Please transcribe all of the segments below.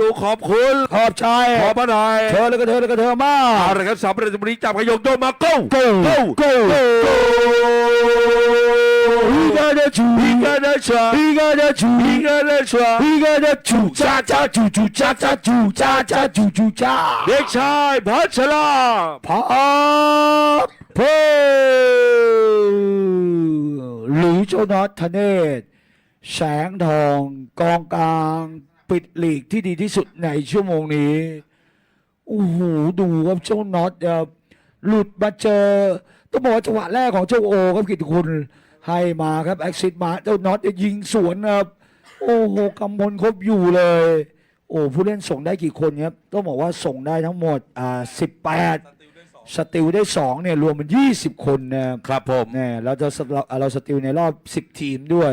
ดูขอบคุณขอบชายขอบมาหน่ยเธอแล้วก็เธอแล้วก็เธอมาเอาละครับสามประเด็นวันนี้จับขยงโยมาโก้โก้โก้โก้ We gonna chew We gonna chew We gonna chew We gonna chew We gonna chew จ้าจ้าจู่จู่จ้าจ้าจูจ้าจ้าจู่จู่จ้าเด็กชายพัชราพาเพหรือโจนาธเนศแสงทองกองกลาง ปิดลีกที่ดีที่สุดในชั่วโมงนี้โอ้โหดูครับเจ้าน็อตครับหลุดมาเจอต้องบอกว่าจังหวะแรกของเจ้าโอครับกิตติคุณให้มาครับแอคซิสมาเจ้าน็อตจะยิงสวนครับ โอ้โหกำพลครบอยู่เลย โอ้ผู้เล่นส่งได้กี่คนครับต้องบอกว่าส่งได้ทั้งหมดอ่าสิบแปดสติลได้สองเนี่ยรวมเป็นยี่สิบคนนะครับครับผมเนี่ยเราจะสเราเราสติลในรอบ 10 ทีมด้วย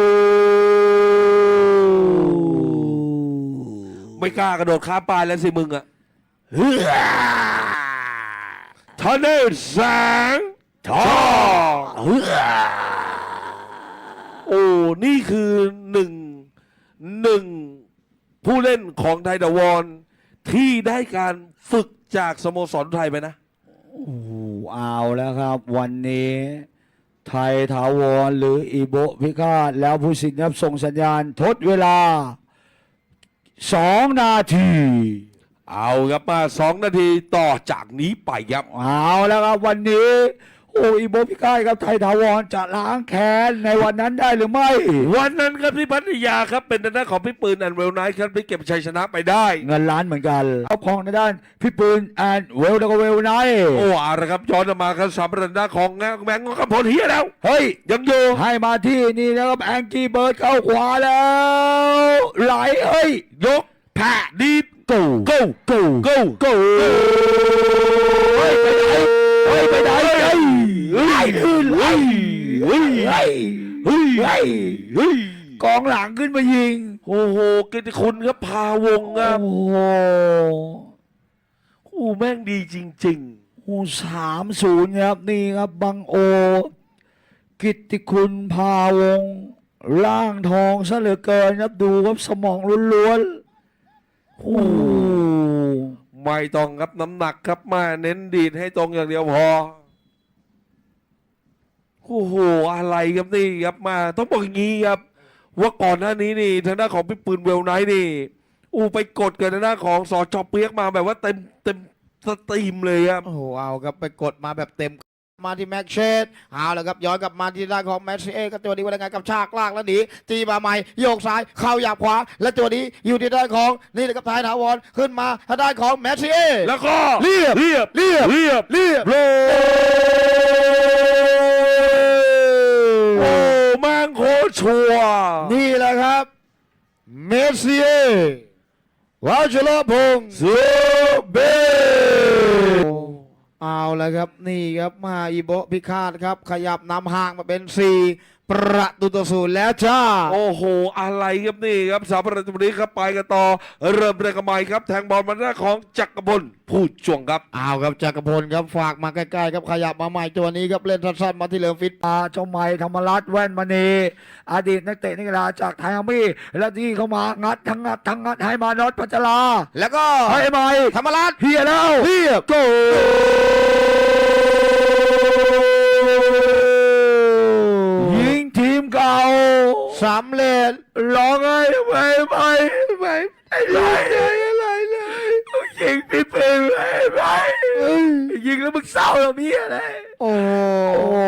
ไม่กล้ากระโดดข้ามปลายแล้วสิมึงอะทะเลแสงทองโอ้ นี่คือหนึ่งหนึ่งผู้เล่นของไทยดาวอนที่ได้การฝึกจากสโมสรไทยไปนะ โอ้โหเอาแล้วครับ วันนี้ ไทยถาวรหรืออีโบพิฆาตแล้วผู้สินครับส่งสัญญาณทดเวลา สองนาที เอาครับมาสองนาทีต่อจากนี้ไปครับ เอาแล้วครับวันนี้ โอ้อีโบะพิฆาตครับไทยถาวรจะล้างแค้นในวันนั้นได้หรือไม่ วันนั้นครับที่พัทยาครับเป็นทางด้านของพี่ปืนแอนเวลไนท์ครับที่เก็บชัยชนะไปได้ เงินล้านเหมือนกันเอาของในด้านพี่ปืนแอนเวลแล้วก็เวลไนท์โอ้เอาละครับย้อนมาครับสามประตูของแมงกำพลเฮียแล้วเฮ้ยยังอยู่ให้มาที่นี่นะครับแองกี้เบิร์ดเข้าขวาแล้วไหลเอ้ยยกแผ่ดีดกู go กู go กูเฮ้ยไปไหนเฮ้ยไปไหนเฮ้ยเฮ้ยขึ้นเฮ้ยเฮ้ยเฮ้ย เฮ้ยเฮ้ยเฮ้ยกองหลังขึ้นมายิง โอ้โหกิตติคุณครับพาวงครับโอ้โหโอ้แม่งดีจริงโอ้สามศูนย์ครับนี่ครับบังโอ กิตติคุณพาวงศ์ร่างทองซะเหลือเกินครับดูครับสมองล้วนๆโอ้โหๆไม่ต้องครับน้ำหนักครับมาเน้นดีดให้ตรงอย่างเดียวพอ โอ้โหอะไรครับนี่ครับมาต้องบอกอย่างนี้ครับ ว่าก่อนหน้านี้นี่ทางด้านของพี่ปืนเวลไนท์นี่ อู้ไปกดกันทางด้านของสอจอเปียกมาแบบว่าเต็มเต็มสตรีมเลยครับ โอ้โหเอาครับไปกดมาแบบเต็มมาที่แม็กเชดเอาแล้วครับย้อนกลับมาที่ด้านของแมชเอก็ตัวนี้ว่ายังไงกับชากลากแล้วหนีตีมาใหม่โยกซ้ายเข้าหยาบขวา และตัวนี้อยู่ที่ด้านของนี่เลยครับท้ายถาวรขึ้นมาทางด้านของแมชเอแล้วก็เรียบเรียบเรียบเรียบเรียบโลโชัวร์นี่แหละครับ เมสซี่วัชรพงศ์สุเบเอาแล้วครับนี่ครับมาอีโบพิคาตครับ ขยับนำห่างมาเป็น 4 ประตูต่อศูนย์แล้วจ้า โอ้โห อะไรครับนี่ครับสามประตูนี้ครับไปกันต่อ เริ่มเรื่องกันใหม่ครับ แทงบอลมาหน้าของจักรพลผู้จวงครับเอาครับจักรพลครับฝากมาใกล้ๆครับขยับมาใหม่ตัวนี้ครับเล่นสั้นๆมาที่เหลือฟิตอาเจ้าใหม่ธรรมรัตน์แว่นมณีอดีตนักเตะนักกีฬาจากไทยอาร์มี่และที่เข้ามางัดทั้งงัดทั้งงัดให้มานอตพัชราแล้วก็ให้ใหม่ธรรมรัตน์เฮียแล้วเรียบโก สำเร็จร้องไห้ไปไปไปอะไรเลยอะไรเลยยิงพี่ปืนไปไปยิงแล้วมึงเศร้าเหรอพี่อะไรโอ้โอ้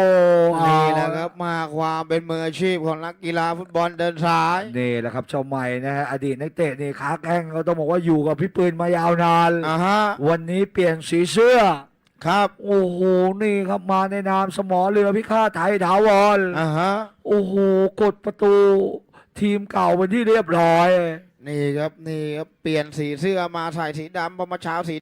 นี่แหละครับมาความเป็นมืออาชีพของนักกีฬาฟุตบอลเดินสายนี่แหละครับเจ้าใหม่นะฮะอดีตนักเตะนี่ขาแข้งก็ต้องบอกว่าอยู่กับพี่ปืนมายาวนานอ่าฮะวันนี้เปลี่ยนสีเสื้อ ครับโอ้โหนี่ครับมาในนามสมอเรือพิฆาตไทยถาวรอ่าฮะโอ้โหกดประตูทีมเก่าเป็นที่เรียบร้อย นี่ครับนี่ครับเปลี่ยนสีเสื้อมาใส่สีดำพอมาเช้าสี